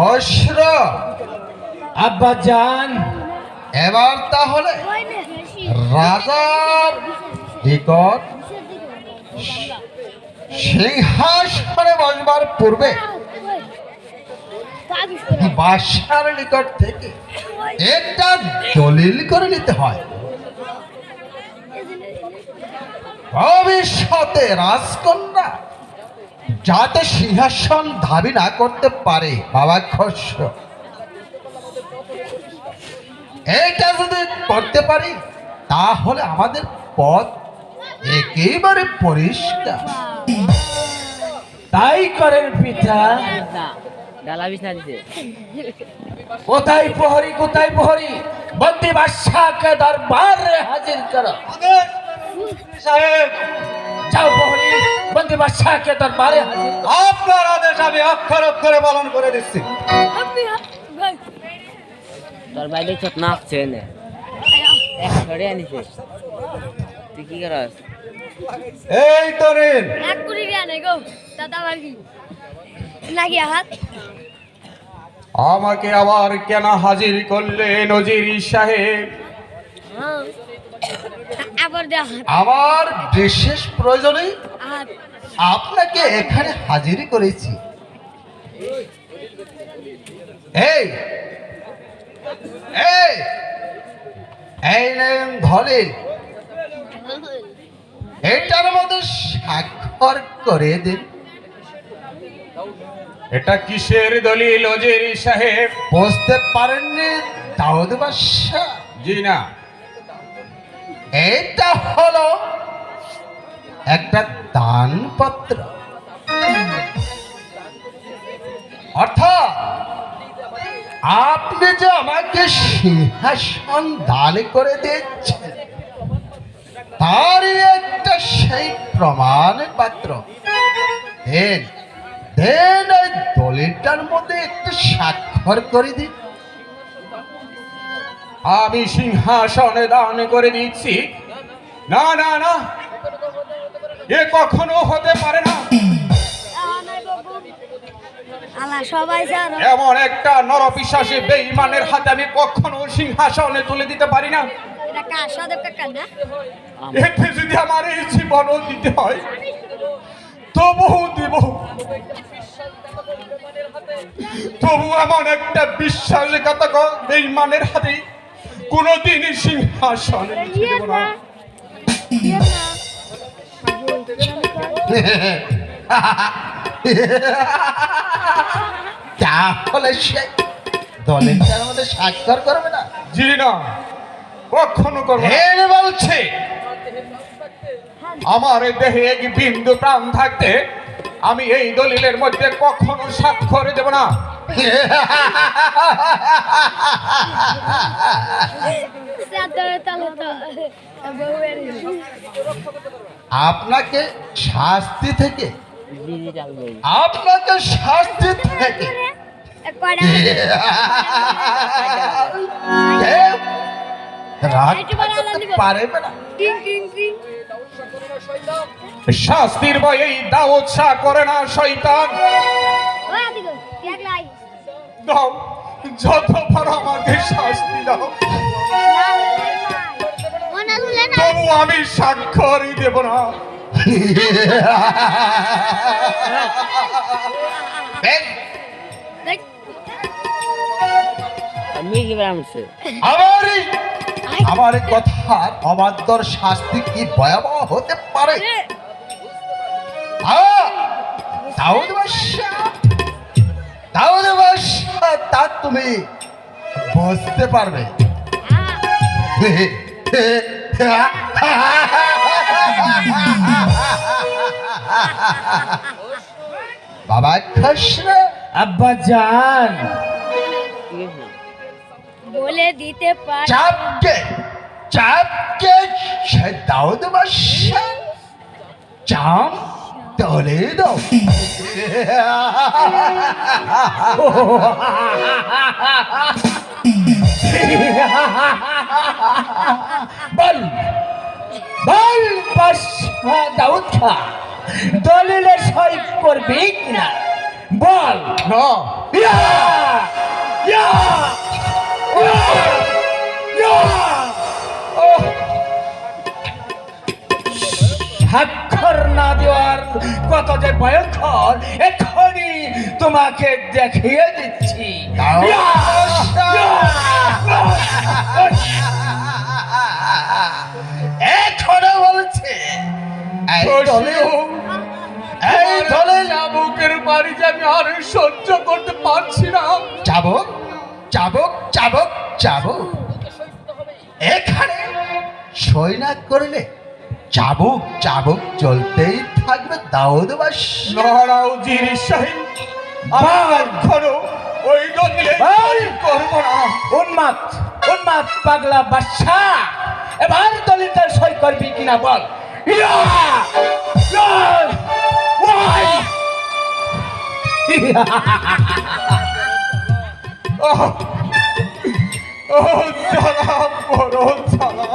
খসরো আব্বা জান এবার তাহলে রাজার নিকট সিংহাসনে বসবার পূর্বে বাদশার নিকট থেকে একটা দলিল করে নিতে হয়। ভবিষ্যতে রাজকন্যা যাতে সিংহাসন দাবি না করতে পারে বাবা খসরো এইটা যদি করতে পারি তাহলে আমাদের পথ একেবারে পরিষ্কার। তাই করেন পিতা। কোথায় প্রহরী কোথায় প্রহরী? বন্দি বাদশাহকে দরবারে হাজির করো। সাহেব যাও প্রহরী বন্দি বাদশাহকে দরবারে আপনার আদেশ আমি অক্ষর অক্ষরে পালন করে দিচ্ছি। তোর বাইরে চোখ নাচছে এনে। এক ছড়ে আনিছে তুই কি করস? এই তরিন এক কুড়ি টাকা গো দাদা নাকি হাত। আমাকে আবার কেন হাজির করলে নজির সাহেব? আবার আমার বিশেষ প্রয়োজনে আপনাকে এখানে হাজির করেছি। এই এই এই নেন ধরে এটার মধ্যে স্বাক্ষর করে দিন। এটা কিসের দলিল সাহেব? বুঝতে পারেননি দাউদ বাদশাহ। জি না। এটা হলো একটা দানপত্র। অর্থাৎ আপনি যে আমাকে সিংহাসন দান করে দিচ্ছেন তারই একটা সেই প্রমাণ পাত্র দেন দলিলটার মধ্যে একটু স্বাক্ষর করে দিন। আমি সিংহাসনে দান করে দিচ্ছি। না না না। এ কখনো হতে পারে না। এমন একটা নরপিশাসী বেঈমানের হাতে আমি কখনো সিংহাসনে তুলে দিতে পারি না। এতে যদি আমার এই জীবনও দিতে হয় তবুও দিব। তবু এমন একটা বিশ্বাসঘাতক বেঈমানের হাতে কোনোদিনই সিংহাসনে দেব না। তাহলে সে দলিলটার মধ্যে স্বাক্ষর করবে না? জি না। কখনো করব বলছে। আমার দেহে এক বিন্দু প্রাণ থাকতে আমি এই দলিলের মধ্যে কখনো স্বাক্ষর দেব না। আপনাকে শাস্তি থেকে আপনাকে শাস্তি থেকে। শাস্তির ভয়েই দাওয়াত শাহ করে না শয়তান। দাও যত পারো আমাকে শাস্তি দাও তবু আমি স্বাক্ষরই দেব না। বেশ, দেখ। আমি কি বলছে আমার কথার অবাধ্যর শাস্তি কি ভয়াবহ হতে পারে? আহ, দাউদ বাদশাহ। দাউদ বাদশাহ তা তুমি বুঝতে পারবে। বাবা খসরা আব্বা জান বলে দিতে পার চাপকে চাপকে সে দাউদ বাদশাহ চাম তলে দাও বল বল বাদশাহ দাউদ খা দলিলে সই করবি কিনা বল, না! ইয়া! ইয়া! স্বাক্ষর না দেওয়ার কত যে ভয়ঙ্কর এক্ষুনি তোমাকে দেখিয়ে দিচ্ছি! এখনও বলছে এই দলে চাবুকের বাড়ি যে আমি আর সহ্য করতে পারছি না। চাবক চাবক চাবক চাবক এখানে সই না করলে চাবুক চাবুক চলতেই থাকবে দাউদ বাস। লড়াও জিরি সাহেব আমার এখনও ওই! করব না। উন্মাদ উন্মাদ পাগলা বাচ্চা এবার দলিলটা সই করবি কিনা বল। ও জ্বালা বড় জ্বালা।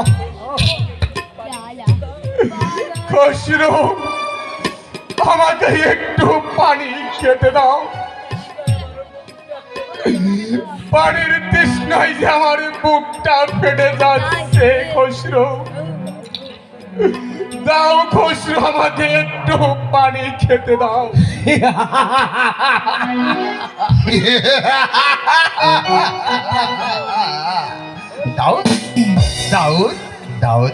খসরু আমাকে একটু পানি খেতে দাও। পানির তৃষ্ণায় যে আমার বুকটা ফেটে যাচ্ছে, খসরু। দাও খসরু, আমাকে একটু পানি খেতে দাও। দাউদ দাউদ দাউদ।